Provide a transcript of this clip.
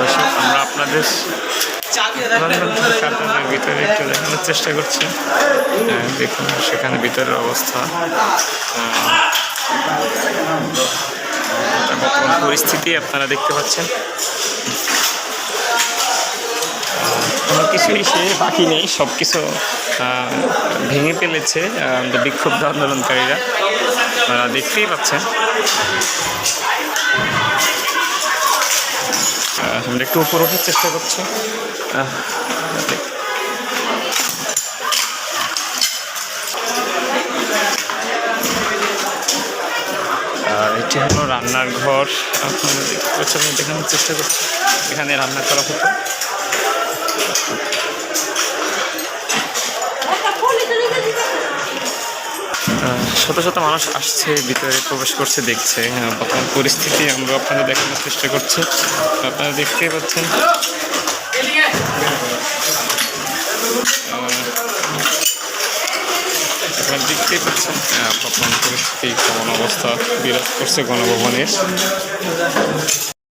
দর্শক, আমরা আপনাদের কার্যালয়ের ভিতরে একটু দেখানোর চেষ্টা করছি। দেখুন সেখানে ভিতরের অবস্থা। পরিস্থিতি আপনারা দেখতে পাচ্ছেন? কোনো কিছুই সে বাকি নেই সব কিছু ভেঙে ফেলেছে বিক্ষুব্ধ আন্দোলনকারীরা। আপনারা দেখতেই পাচ্ছেন। আমরা একটু উপর ওঠার চেষ্টা করছি। এটি হলো রান্নার ঘর। দেখানোর চেষ্টা করছি। এখানে রান্না করা হতো। শত শত মানুষ আসছে, ভিতরে প্রবেশ করছে, দেখছে। বর্তমান পরিস্থিতি আমরা আপনাদের দেখানোর চেষ্টা করছি। আপনারা দেখতেই পাচ্ছেন। আপনারা দেখতেই পাচ্ছেন বর্তমান পরিস্থিতি, কেমন অবস্থা, বিরাজ করছে গণভবনের।